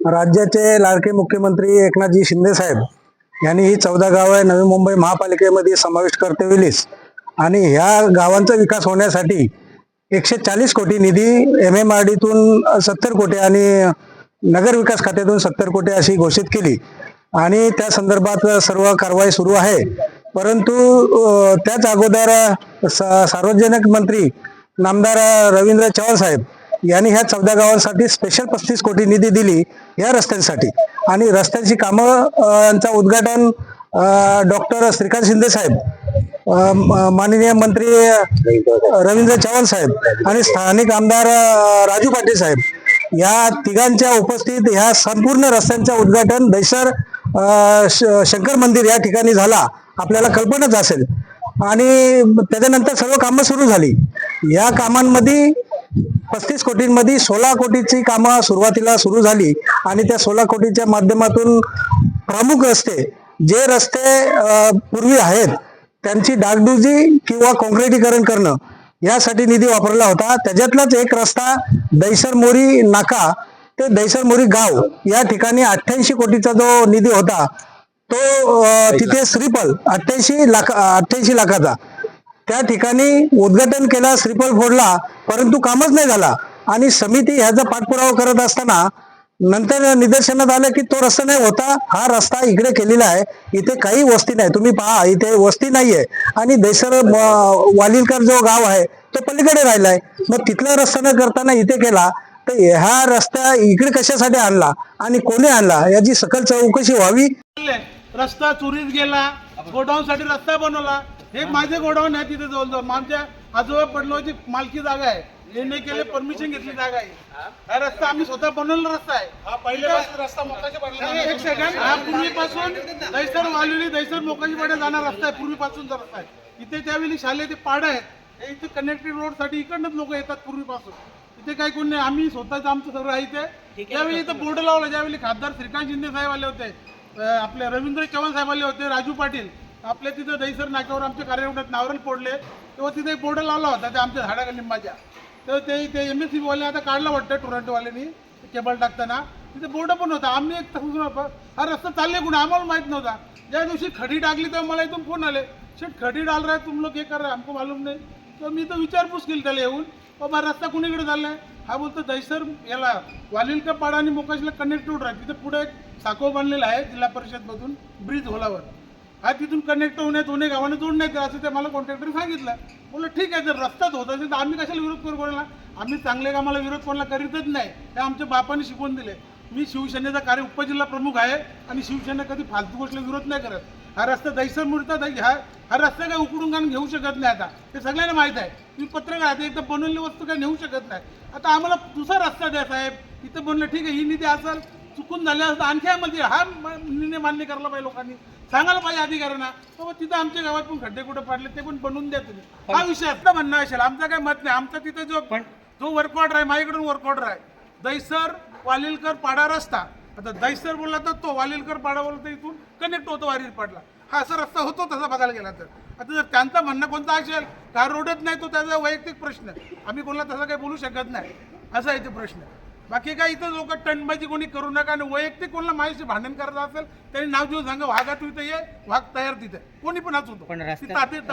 राज्याचे लाडके मुख्यमंत्री एकनाथजी शिंदे साहेब यांनी ही चौदा गावं नवी मुंबई महापालिकेमध्ये समाविष्ट करते वेळीस आणि ह्या गावांचा विकास होण्यासाठी एकशे चाळीस कोटी निधी एम एम आर डीतून सत्तर कोटी आणि नगर विकास खात्यातून सत्तर कोटी अशी घोषित केली. आणि त्या संदर्भात सर्व कारवाई सुरू आहे. परंतु त्याच अगोदर सार्वजनिक मंत्री नामदार रवींद्र चव्हाण साहेब यांनी ह्या चौदा गावांसाठी स्पेशल पस्तीस कोटी निधी दिली या रस्त्यांसाठी. आणि रस्त्यांची कामं यांचं उद्घाटन डॉक्टर श्रीकांत शिंदे साहेब माननीय मंत्री रवींद्र चव्हाण साहेब आणि स्थानिक आमदार राजू पाटील साहेब या तिघांच्या उपस्थित ह्या संपूर्ण रस्त्यांचं उद्घाटन दैसर श- शंकर मंदिर या ठिकाणी झाला. आपल्याला कल्पनाच असेल. आणि त्याच्यानंतर सर्व कामं सुरू झाली. या कामांमध्ये पस्तीस कोटींमध्ये सोळा कोटीची कामं सुरुवातीला सुरू झाली आणि त्या सोळा कोटीच्या माध्यमातून प्रमुख रस्ते जे रस्ते पूर्वी आहेत त्यांची डागडुजी किंवा कॉन्क्रिटीकरण करणं यासाठी निधी वापरला होता. त्याच्यातलाच एक रस्ता दैसरमोरी नाका ते दैसर मोरी गाव या ठिकाणी अठ्ठ्याऐंशी कोटीचा जो निधी होता तो तिथे श्रीपल अठ्ठ्याऐंशी लाख अठ्ठ्याऐंशी लाखाचा त्या ठिकाणी उद्घाटन केला श्रीफळ फोडला परंतु कामच नाही झाला. आणि समिती ह्याचा पाठपुरावा करत असताना नंतर निदर्शनात आलं की तो रस्ता नाही होता. हा रस्ता इकडे केलेला आहे. इथे काही वस्ती नाही. तुम्ही पहा इथे वस्ती नाहीये. आणि देसर वालिलकर जो गाव आहे तो पलीकडे राहिलाय. मग तिथला रस्ता न करताना इथे केला तर ह्या रस्ता इकडे कशासाठी आणला? आणि कोणी आणला? याची सकल चौकशी व्हावी. रस्ता चोरीत गेला. गोडाऊन साठी रस्ता बनवला. हे माझे गोडाऊन आहे तिथे जवळजवळ आमच्या आजोबा पडलोची मालकी जागा आहे. हे नाही केले परमिशन घेतली जागा आहे. हा रस्ता आम्ही स्वतः बनवलेला रस्ता आहे. हा पहिल्यापासून रस्ता मोकाशी एक सेकंड हा पूर्वीपासून दैसर वालुली दैसर मोकाशी पाड्या जाणार रस्ता आहे. पूर्वीपासूनचा रस्ता आहे. इथे त्यावेळी शाले ते पाड आहेत. हे इथे कनेक्टेड रोडसाठी इकडनंच लोक येतात पूर्वीपासून. इथे काही कोण नाही. आम्ही स्वतःच आमचं सगळं आहे इथे. त्यावेळी इथं बोर्ड लावला ज्यावेळी खासदार श्रीकांत शिंदे साहेब आले होते आपले रवींद्र चव्हाण साहेब आले होते राजू पाटील. आपल्या तिथं दहीसर नाक्यावर आमच्या कार्यक्रमात नावरल पडले तेव्हा तिथे एक बोर्ड लावला होता त्या आमच्या झाडा लिंबाच्या. तर ते ते एम एस सीवाले आता काढला वाटतं टोरंटोवाल्यांनी केबल टाकताना. तिथे बोर्ड पण होता. आम्ही एक हा रस्ता चालले कुठे? आम्हाला माहीत नव्हता. ज्या दिवशी खडी टाकली तेव्हा मला इथून फोन आले. शेट खडी डाल रहा तुम लोक हे कर रहा हमको मालूम नाही. तर मी तर विचारपूस केली त्याला येऊन. बाबा रस्ता कुणीकडे चाललाय? हा बोलतो दहीसर याला वालिलका पाडा आणि मोकाशीला कनेक्ट रोड आहे तिथे पुढे एक साखो बांधलेला आहे जिल्हा परिषदमधून ब्रिज होलावर हा तिथून कनेक्ट होण्यात दोन्ही गावाने जोडण्यात असं ते मला कॉन्ट्रॅक्टरने सांगितलं. बोललं ठीक आहे जर रस्ताच होत असेल तर आम्ही कशाला विरोध करू कोणाला? आम्ही चांगल्या कामाला विरोध कोणाला करीतच नाही. हे आमच्या बापाने शिकवून दिले. मी शिवसेनेचा कार्य उपजिल्हा प्रमुख आहे आणि शिवसेना कधी फालतू गोष्टीला विरोध नाही करत. हा रस्ता दैसर मुर्ता हा हा रस्ता काय उकडून घालून घेऊ शकत नाही आता. हे सगळ्यांना माहीत आहे. तुम्ही पत्रकार आहे एकदा बनवलेली वस्तू काय नेऊ शकत नाही. आता आम्हाला दुसरा रस्ता द्या साहेब. इथं बनलं ठीक आहे ही निधी असेल चुकून झाले असतं आणखी आम्हाला हा निर्णय मान्य करायला पाहिजे लोकांनी. सांगायला पाहिजे अधिकाऱ्यांना बाबा तिथं आमच्या गावात पण खड्डे कुठे पाडले ते पण बनवून द्या तुम्ही. हा विषय असला म्हणणं असेल आमचं काय मत नाही. आमचा तिथं जो जो वर्क ऑर्डर आहे माझ्याकडून वर्क ऑर्डर आहे. दैसर वालिलकर पाडा रस्ता. आता दैसर बोलला तर तो वालिलकर पाडा बोलला तर इथून कनेक्ट होतो वारील पाडला. हा असा रस्ता होतो तसा बघायला गेला तर. आता जर त्यांचं म्हणणं कोणतं असेल का रोडच नाही तो त्याचा वैयक्तिक प्रश्न. आहे. आम्ही कोणाला तसा काही बोलू शकत नाही. असा आहे ते प्रश्न. बाकी काय इथं लोक टणबाजी कोणी करू नका आणि वैयक्तिक कोणाला माझ्याशी भांडण करत असेल त्यांनी नाव देऊन सांगा वाघा तू इथं ये वाघ तयार तिथे. कोणी पण असू पण ताकद